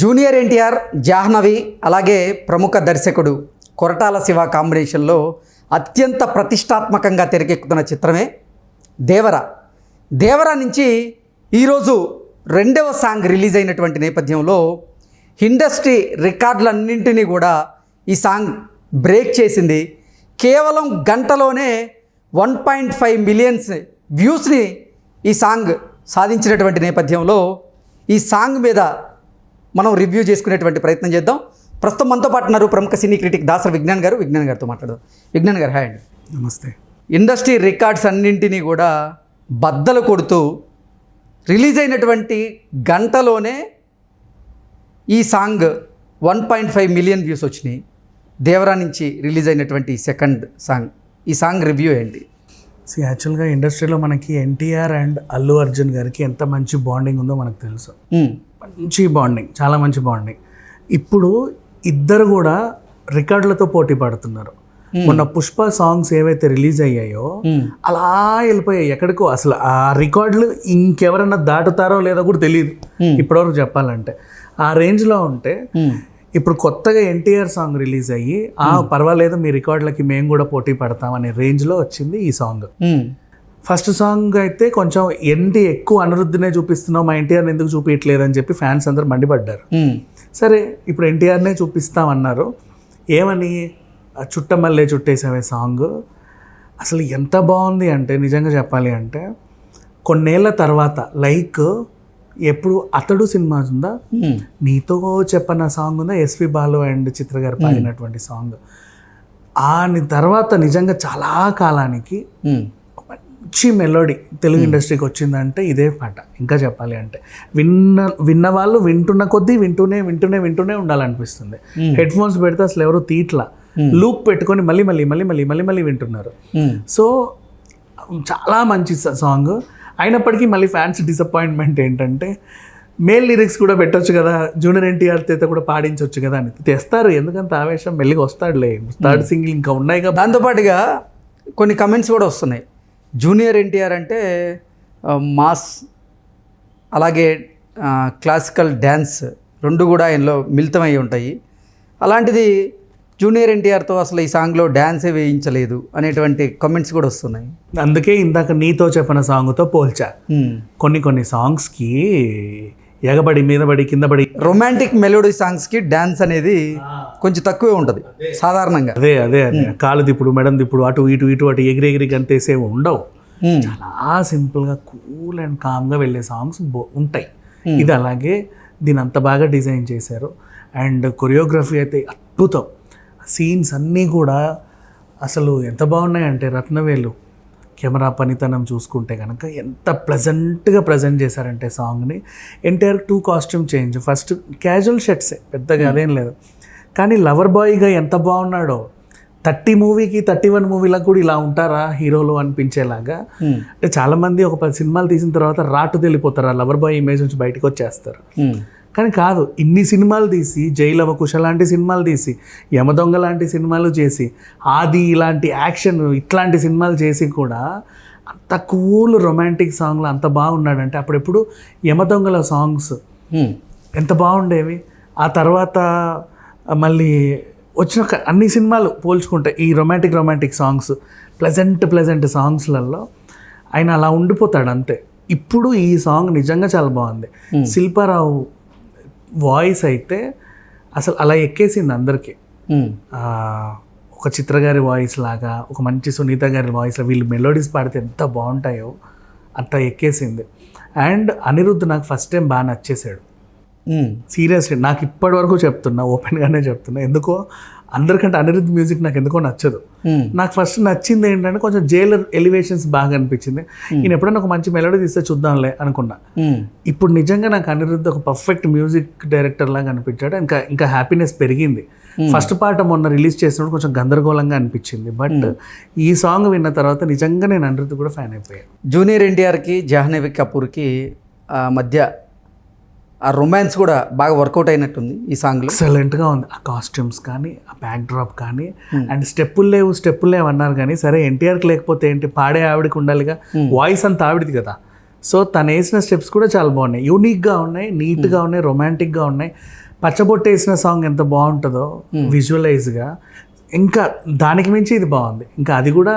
Junior NTR Jahnavi అలాగే ప్రముఖ దర్శకుడు కొరటాల శివ కాంబినేషన్లో అత్యంత ప్రతిష్టాత్మకంగా తెరకెక్కుతున్న చిత్రమే దేవర. దేవర నుంచి ఈరోజు రెండవ సాంగ్ రిలీజ్ అయినటువంటి నేపథ్యంలో ఇండస్ట్రీ రికార్డులన్నింటినీ కూడా ఈ సాంగ్ బ్రేక్ చేసింది. కేవలం గంటలోనే వన్ పాయింట్ ఫైవ్ మిలియన్స్ వ్యూస్ని ఈ సాంగ్ సాధించినటువంటి నేపథ్యంలో ఈ సాంగ్ మీద మనం రివ్యూ చేసుకునేటువంటి ప్రయత్నం చేద్దాం. ప్రస్తుతం మనతో పాటు ఉన్నారు ప్రముఖ సినీ క్రిటిక్ దాసర్ విజ్ఞాన్ గారు. విజ్ఞాన్ గారితో మాట్లాడదాం. విజ్ఞాన్ గారు హాయ్ అండి. నమస్తే. ఇండస్ట్రీ రికార్డ్స్ అన్నింటినీ కూడా బద్దలు కొడుతూ రిలీజ్ అయినటువంటి గంటలోనే ఈ song one point five million views వచ్చినాయి. దేవరా నుంచి రిలీజ్ అయినటువంటి సెకండ్ సాంగ్. ఈ సాంగ్ రివ్యూ ఏంటి? సో యాక్చువల్గా ఇండస్ట్రీలో మనకి ఎన్టీఆర్ అండ్ అల్లు అర్జున్ గారికి ఎంత మంచి బాండింగ్ ఉందో మనకు తెలుసు. మ్మ్. మంచి బాండింగ్ చాలా మంచి బాండింగ్ ఇప్పుడు ఇద్దరు కూడా రికార్డులతో పోటీ పడుతున్నారు. మొన్న పుష్ప సాంగ్స్ ఏవైతే రిలీజ్ అయ్యాయో మ్మ్. అలా వెళ్ళిపోయాయి. ఎక్కడికో అసలు ఆ రికార్డులు ఇంకెవరన్నా దాటుతారో లేదో కూడా తెలియదు ఇప్పటివరకు చెప్పాలంటే. ఆ రేంజ్లో ఉంటే. ఇప్పుడు కొత్తగా ఎన్టీఆర్ సాంగ్ రిలీజ్ అయ్యి ఆ పర్వాలేదు మీ రికార్డులకి మేము కూడా పోటీ పడతాం అనే రేంజ్లో వచ్చింది ఈ సాంగ్. ఫస్ట్ సాంగ్ అయితే కొంచెం ఏంటి ఎక్కువ అనిరుద్ధినే చూపిస్తున్నావు మా ఎన్టీఆర్ని ఎందుకు చూపించట్లేదు అని చెప్పి ఫ్యాన్స్ అందరు మండిపడ్డారు. సరే ఇప్పుడు ఎన్టీఆర్నే చూపిస్తామన్నారు ఏమని? చుట్టమల్లే చుట్టేసావే సాంగ్. అసలు ఎంత బాగుంది అంటే నిజంగా చెప్పాలి అంటే కొన్నేళ్ళ తర్వాత లైక్ ఎప్పుడు అతడు సినిమా ఉందా. నీతో చెప్పన్న సాంగ్ ఉందా? ఎస్పి బాలు అండ్ చిత్ర గారు పాడినటువంటి సాంగ్ ఆ తర్వాత నిజంగా చాలా కాలానికి. మంచి మెలోడీ తెలుగు ఇండస్ట్రీకి వచ్చిందంటే ఇదే పాట. ఇంకా చెప్పాలి అంటే విన్న విన్న వాళ్ళు వింటున్న కొద్దీ వింటూనే వింటూనే వింటూనే ఉండాలనిపిస్తుంది. హెడ్ ఫోన్స్ పెడితే అసలు ఎవరు తీట్లా. లూప్ పెట్టుకొని మళ్ళీ మళ్ళీ మళ్ళీ మళ్ళీ మళ్ళీ మళ్ళీ వింటున్నారు. సో చాలా మంచి సాంగ్ అయినప్పటికీ మళ్ళీ ఫ్యాన్స్ డిసప్పాయింట్మెంట్ ఏంటంటే మేల్ లిరిక్స్ కూడా పెట్టొచ్చు కదా జూనియర్ ఎన్టీఆర్ చేత కూడా పాడించవచ్చు కదా అని తెస్తారు. ఎందుకంత ఆవేశం? మెల్లిగా వస్తాడులే. థర్డ్ సింగిల్ ఇంకా ఉన్నాయి కదా దాంతోపాటుగా కొన్ని కమెంట్స్ కూడా వస్తున్నాయి. జూనియర్ ఎన్టీఆర్ అంటే మాస్ అలాగే క్లాసికల్ డ్యాన్స్ రెండు కూడా ఆయనలో మిళితమై ఉంటాయి. అలాంటిది జూనియర్ ఎన్టీఆర్తో అసలు ఈ సాంగ్లో డ్యాన్సే వేయించలేదు అనేటువంటి కమెంట్స్ కూడా వస్తున్నాయి. అందుకే ఇందాక నీతో చెప్పిన సాంగ్తో పోల్చా. కొన్ని కొన్ని సాంగ్స్కి ఎగబడి మీదబడి కిందబడి రొమాంటిక్ మెలోడీ సాంగ్స్కి డ్యాన్స్ అనేది కొంచెం తక్కువే ఉంటుంది సాధారణంగా. అదే అదే అదే. కాలు దిప్పుడు మెడం దిప్పుడు అటు ఇటు ఇటు అటు ఎగిరి ఎగిరి గంతేసే ఉండవు. చాలా సింపుల్గా కూల్ అండ్ కామ్గా వెళ్ళే సాంగ్స్ ఉంటాయి. ఇది అలాగే దీని అంత బాగా డిజైన్ చేశారు. అండ్ కొరియోగ్రఫీ అయితే అద్భుతం. సీన్స్ అన్నీ కూడా అసలు ఎంత బాగున్నాయంటే రత్నవేలు కెమెరా పనితనం చూసుకుంటే కనుక ఎంత ప్లెజెంట్గా ప్రజెంట్ చేశారంటే సాంగ్ని. NTR two costume change first casual షర్ట్సే పెద్దగా అదేం లేదు. కానీ లవర్ బాయ్గా ఎంత బాగున్నాడో థర్టీ మూవీకి థర్టీ వన్ మూవీలకు కూడా ఇలా ఉంటారా హీరోలు అనిపించేలాగా. మ్మ్. అంటే చాలామంది ఒక పది సినిమాలు తీసిన తర్వాత రాటు తెలిపోతారు ఆ లవర్ బాయ్ ఇమేజ్ నుంచి బయటకు వచ్చేస్తారు. మ్మ్. కానీ కాదు ఇన్ని సినిమాలు తీసి జైలవ కుశ లాంటి సినిమాలు తీసి యమదొంగ లాంటి సినిమాలు చేసి ఆది ఇలాంటి యాక్షన్ ఇట్లాంటి సినిమాలు చేసి కూడా అంత కూల్ రొమాంటిక్ సాంగ్లో అంత బాగున్నాడంటే అప్పుడెప్పుడు యమదొంగల సాంగ్స్. ఎంత బాగుండేవి. ఆ తర్వాత మళ్ళీ వచ్చిన అన్ని సినిమాలు పోల్చుకుంటే ఈ romantic romantic songs pleasant pleasant సాంగ్స్లలో ఆయన అలా ఉండిపోతాడు అంతే ఇప్పుడు ఈ సాంగ్ నిజంగా చాలా బాగుంది. శిల్పారావు వాయిస్ అయితే అసలు అలా ఎక్కేసింది అందరికీ. ఒక చిత్ర గారి వాయిస్ లాగా ఒక మంచి సునీత గారి వాయిస్ వీళ్ళు మెలోడీస్ పాడితే ఎంత బాగుంటాయో అంత ఎక్కేసింది. అండ్ అనిరుద్ధ్ నాకు ఫస్ట్ టైం బాగా నచ్చేసాడు. సీరియస్లీ నాకు ఇప్పటి వరకు చెప్తున్నా ఓపెన్గానే చెప్తున్నా. ఎందుకో అందరికంటే అనిరుద్ధ్ మ్యూజిక్ నాకు ఎందుకో నచ్చదు. మ్మ్. నాకు ఫస్ట్ నచ్చింది ఏంటంటే కొంచెం జైలర్ ఎలివేషన్స్ బాగా అనిపించింది. ఈయన ఎప్పుడైనా ఒక మంచి మెలోడీ తీస్తే చూద్దాంలే అనుకున్నా. మ్మ్. ఇప్పుడు నిజంగా నాకు అనిరుద్ధ్ ఒక పర్ఫెక్ట్ మ్యూజిక్ డైరెక్టర్ లాగా అనిపించాడు. ఇంకా ఇంకా హ్యాపీనెస్ పెరిగింది. ఫస్ట్ పాట మొన్న రిలీజ్ చేసినప్పుడు కొంచెం గందరగోళంగా అనిపించింది. బట్ ఈ సాంగ్ విన్న తర్వాత నిజంగా నేను అనిరుద్ధ్ కూడా ఫ్యాన్ అయిపోయాను. జూనియర్ ఎన్టీఆర్కి జాహ్నవి కపూర్కి మధ్య ఆ రొమాన్స్ కూడా బాగా వర్కౌట్ అయినట్టుంది ఈ సాంగ్లో ఎక్సలెంట్గా ఉంది. ఆ కాస్ట్యూమ్స్ కానీ ఆ బ్యాక్ డ్రాప్ కానీ అండ్ స్టెప్పులు లేవు స్టెప్పులు లేవు అన్నారు కానీ సరే ఎన్టీఆర్కి లేకపోతే ఏంటి? పాడే ఆవిడకి ఉండాలిగా. వాయిస్ అంతా ఆవిడది కదా. సో తను వేసిన స్టెప్స్ కూడా చాలా బాగున్నాయి. యూనిక్గా ఉన్నాయి నీట్గా ఉన్నాయి రొమాంటిక్గా ఉన్నాయి. పచ్చబొట్టు వేసిన సాంగ్ ఎంత బాగుంటుందో విజువలైజ్గా ఇంకా దానికి మించి ఇది బాగుంది. ఇంకా అది కూడా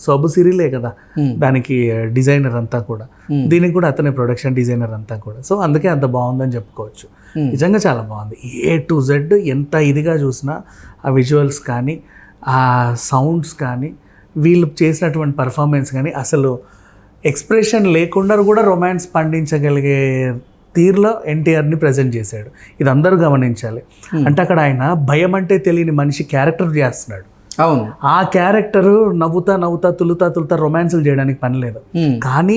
సోబు సిరిలే కదా. దానికి డిజైనర్ అంతా కూడా. దీనికి కూడా అతనే ప్రొడక్షన్ డిజైనర్ అంతా కూడా. సో అందుకే అంత బాగుందని చెప్పుకోవచ్చు. నిజంగా చాలా బాగుంది. ఏ టు జెడ్ ఎంత ఇదిగా చూసినా ఆ విజువల్స్ కానీ ఆ సౌండ్స్ కానీ వీళ్ళు చేసినటువంటి పర్ఫార్మెన్స్ కానీ అసలు ఎక్స్ప్రెషన్ లేకుండా కూడా రొమాన్స్ పండించగలిగే తీరులో ఎన్టీఆర్ని ప్రజెంట్ చేశాడు. ఇది అందరూ గమనించాలి. అంటే అక్కడ ఆయన భయం అంటే తెలియని మనిషి క్యారెక్టర్ చేస్తున్నాడు. అవును. ఆ క్యారెక్టర్ నవ్వుతా నవ్వుతా తులుతా తులుతా రొమాన్సులు చేయడానికి పని లేదు. ఉమ్, కానీ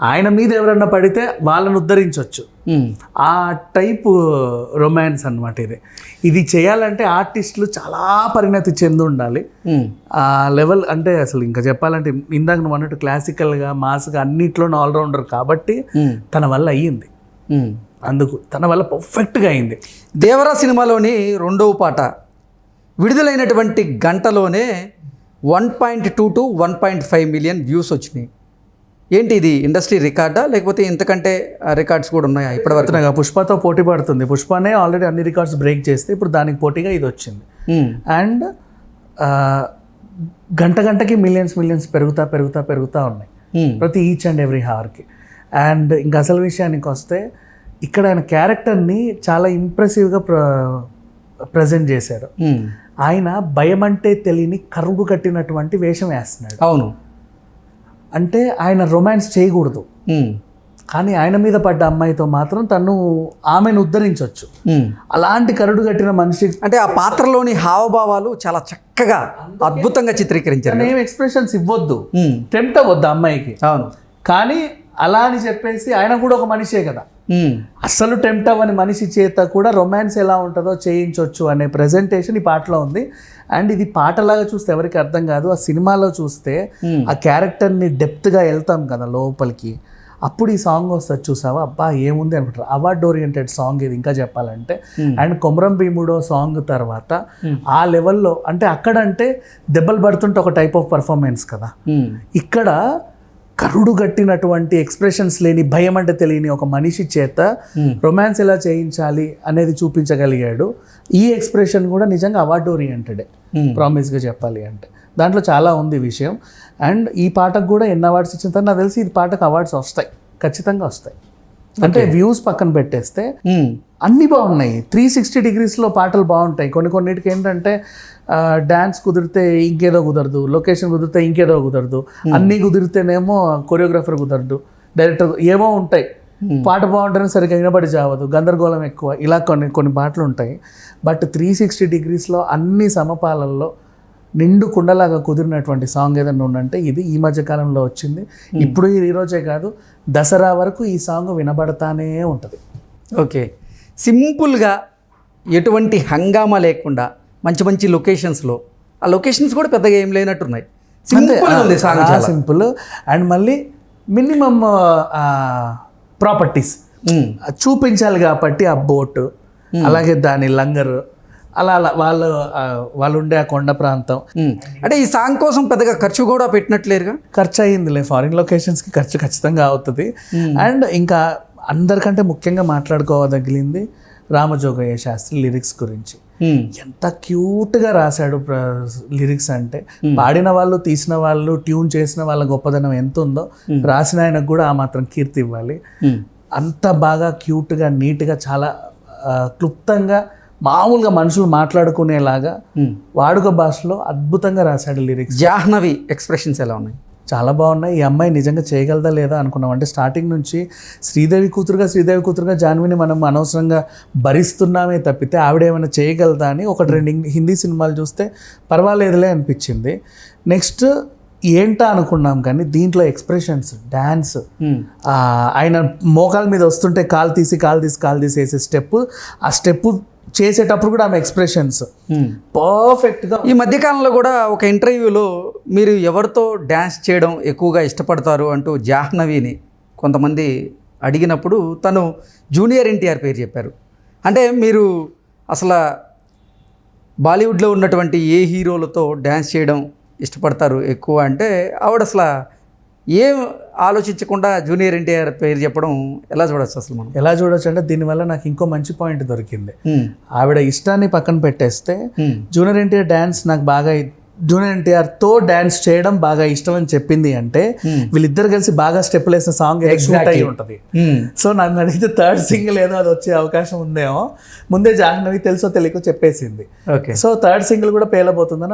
ఆయన మీద ఎవరన్నా పడితే వాళ్ళని ఉద్ధరించవచ్చు ఉమ్, ఆ టైపు రొమాన్స్ అన్నమాట ఇది. ఇది చేయాలంటే ఆర్టిస్టులు చాలా పరిణతి చెంది ఉండాలి. ఆ లెవెల్ అంటే అసలు ఇంకా చెప్పాలంటే ఇందాక నువ్వు అన్నట్టు క్లాసికల్గా మాస్గా అన్నిట్లోనూ ఆల్రౌండర్ కాబట్టి తన వల్ల అయ్యింది. అందుకు తన వల్ల పర్ఫెక్ట్గా అయింది. దేవరా సినిమాలోని రెండవ పాట విడుదలైనటువంటి గంటలోనే one point two to one point five million views వచ్చినాయి. ఏంటి ఇది? ఇండస్ట్రీ రికార్డా? లేకపోతే ఇంతకంటే రికార్డ్స్ కూడా ఉన్నాయా ఇప్పటివరకు? పుష్పతో పోటీ పడుతుంది. పుష్పనే ఆల్రెడీ అన్ని రికార్డ్స్ బ్రేక్ చేస్తే ఇప్పుడు దానికి పోటీగా ఇది వచ్చింది. అండ్ గంట గంటకి మిలియన్స్ మిలియన్స్ పెరుగుతా పెరుగుతా పెరుగుతా ఉన్నాయి. ప్రతి ఈచ్ అండ్ ఎవ్రీ హార్కి అండ్ ఇంకా అసలు విషయానికి వస్తే ఇక్కడ ఆయన క్యారెక్టర్ని చాలా ఇంప్రెసివ్గా ప్ర ప్రజెంట్ చేశారు ఆయన భయం అంటే తెలియని కరుగు కట్టినటువంటి వేషం వేస్తున్నాడు. అవును. అంటే ఆయన రొమాన్స్ చేయకూడదు. కానీ ఆయన మీద పడ్డ అమ్మాయితో మాత్రం తను ఆమెను ఉద్ధరించవచ్చు. అలాంటి కరుడు కట్టిన మనిషి అంటే ఆ పాత్రలోని హావభావాలు చాలా చక్కగా అద్భుతంగా చిత్రీకరించారు. ఏం ఎక్స్ప్రెషన్స్ ఇవ్వద్దు. టెంప్ట్ అవ్వద్దు అమ్మాయికి. అవును. కానీ అలా అని చెప్పేసి ఆయన కూడా ఒక మనిషే కదా. అస్సలు టెంప్ట్ అవ్వని మనిషి చేత కూడా రొమాన్స్ ఎలా ఉంటుందో చేయించవచ్చు అనే ప్రజెంటేషన్ ఈ పాటలో ఉంది. అండ్ ఇది పాటలాగా చూస్తే ఎవరికి అర్థం కాదు. ఆ సినిమాలో చూస్తే. ఆ క్యారెక్టర్ని డెప్త్గా వెళ్తాం కదా లోపలికి. అప్పుడు ఈ సాంగ్ వస్తుంది చూసావా? అబ్బా ఏముంది అనుకుంటారు. అవార్డ్ ఓరియంటెడ్ సాంగ్ ఇది ఇంకా చెప్పాలంటే. అండ్ కొమరం భీముడో సాంగ్ తర్వాత ఆ లెవెల్లో అంటే అక్కడంటే దెబ్బలు పడుతుంటే ఒక టైప్ ఆఫ్ పర్ఫార్మెన్స్ కదా. ఇక్కడ కరుడు గట్టినటువంటి ఎక్స్ప్రెషన్స్ లేని భయం అంటే తెలియని ఒక మనిషి చేత రొమాన్స్ ఎలా చేయించాలి అనేది చూపించగలిగాడు. ఈ ఎక్స్ప్రెషన్ కూడా నిజంగా అవార్డు ఓరియంటెడే. ప్రామిస్గా చెప్పాలి అంటే. దాంట్లో చాలా ఉంది విషయం. అండ్ ఈ పాటకు కూడా ఎన్ని అవార్డ్స్ ఇచ్చిన తర్వాత నాకు తెలిసి ఈ పాటకు అవార్డ్స్ వస్తాయి. ఖచ్చితంగా వస్తాయి. అంటే వ్యూస్ పక్కన పెట్టేస్తే ఉమ్, అన్నీ బాగున్నాయి. త్రీ సిక్స్టీ డిగ్రీస్లో పాటలు బాగుంటాయి. కొన్ని కొన్నిటికి ఏంటంటే డ్యాన్స్ కుదిరితే ఇంకేదో కుదరదు. లొకేషన్ కుదిరితే ఇంకేదో కుదరదు. అన్నీ కుదిరితేనేమో కొరియోగ్రాఫర్ కుదరదు. డైరెక్టర్ ఏవో ఉంటాయి. పాట బాగుంటేనే సరిగ్గా వినబడి చావదు. గందరగోళం ఎక్కువ. ఇలా కొన్ని కొన్ని పాటలు ఉంటాయి. బట్ త్రీ సిక్స్టీ డిగ్రీస్లో అన్ని సమపాలల్లో నిండు కుండలాగా కుదిరినటువంటి సాంగ్ ఏదైనా ఉందంటే ఇది ఈ మధ్య కాలంలో వచ్చింది. ఇప్పుడు ఈ రోజే కాదు. దసరా వరకు ఈ సాంగ్ వినబడతానే ఉంటుంది. ఓకే. సింపుల్గా ఎటువంటి హంగామా లేకుండా మంచి మంచి లొకేషన్స్లో ఆ లొకేషన్స్ కూడా పెద్దగా ఏం లేనట్టున్నాయి. సింపుల్గా ఉంది సాంగ్ చాలా. సింపుల్ అండ్ మళ్ళీ మినిమమ్ ప్రాపర్టీస్. చూపించాలి కాబట్టి ఆ బోట్ అలాగే దాని లంగర్ అలా అలా వాళ్ళు వాళ్ళు ఉండే ఆ కొండ ప్రాంతం. అంటే ఈ సాంగ్ కోసం పెద్దగా ఖర్చు కూడా పెట్టినట్లేరుగా? ఖర్చు అయ్యిందిలే ఫారిన్ లొకేషన్స్కి ఖర్చు ఖచ్చితంగా అవుతుంది. అండ్ ఇంకా అందరికంటే ముఖ్యంగా మాట్లాడుకోవదగిలింది రామజోగయ్య శాస్త్రి లిరిక్స్ గురించి. ఎంత క్యూట్గా రాశాడు లిరిక్స్ అంటే పాడిన వాళ్ళు తీసిన వాళ్ళు ట్యూన్ చేసిన వాళ్ళ గొప్పదనం ఎంత ఉందో రాసిన ఆయనకు కూడా ఆ మాత్రం కీర్తి ఇవ్వాలి. అంత బాగా క్యూట్గా నీట్గా చాలా క్లుప్తంగా మామూలుగా మనుషులు మాట్లాడుకునేలాగా. వాడుక భాషలో అద్భుతంగా రాశాడు లిరిక్స్. జాహ్నవి ఎక్స్ప్రెషన్స్ ఎలా ఉన్నాయి? చాలా బాగున్నాయి. ఈ అమ్మాయి నిజంగా చేయగలదా లేదా అనుకున్నాం. అంటే స్టార్టింగ్ నుంచి శ్రీదేవి కూతురుగా శ్రీదేవి కూతురుగా జాన్విని మనం అనవసరంగా భరిస్తున్నామే తప్పితే ఆవిడ ఏమైనా చేయగలదా అని ఒకటి రెండు హిందీ సినిమాలు చూస్తే పర్వాలేదులే అనిపించింది. నెక్స్ట్ ఏంటా అనుకున్నాం కానీ దీంట్లో ఎక్స్ప్రెషన్స్ డ్యాన్స్ ఆయన మోకాల మీద వస్తుంటే కాలు తీసి కాలు తీసి కాలు తీసి వేసే స్టెప్ ఆ స్టెప్ చేసేటప్పుడు కూడా ఆమె ఎక్స్ప్రెషన్స్. పర్ఫెక్ట్గా ఈ మధ్యకాలంలో కూడా ఒక ఇంటర్వ్యూలో మీరు ఎవరితో డ్యాన్స్ చేయడం ఎక్కువగా ఇష్టపడతారు అంటూ జాహ్నవిని కొంతమంది అడిగినప్పుడు తను జూనియర్ ఎన్టీఆర్ పేరు చెప్పారు అంటే మీరు అసలు బాలీవుడ్లో ఉన్నటువంటి ఏ హీరోలతో డ్యాన్స్ చేయడం ఇష్టపడతారు ఎక్కువ అంటే ఆవిడ అసలు ఏ ఆలోచించకుండా జూనియర్ ఎన్టీఆర్ పేరు చెప్పడం ఎలా చూడొచ్చు అసలు మనం? ఎలా చూడొచ్చు అంటే దీనివల్ల నాకు ఇంకో మంచి పాయింట్ దొరికింది. ఆవిడ ఇష్టాన్ని పక్కన పెట్టేస్తే జూనియర్ ఎన్టీఆర్ డ్యాన్స్ నాకు బాగా జూనియర్ ఎన్టీఆర్తో డ్యాన్స్ చేయడం బాగా ఇష్టం అని చెప్పింది అంటే వీళ్ళిద్దరు కలిసి బాగా స్టెప్పులు వేసిన సాంగ్ షూట్ అయి ఉంటుంది. సో నన్ను అడిగితే థర్డ్ సింగిల్ ఏదో అది వచ్చే అవకాశం ఉందేమో ముందే జాహ్నవి తెలుసో తెలియకో చెప్పేసింది. ఓకే. సో థర్డ్ సింగిల్ కూడా పేలబోతుందని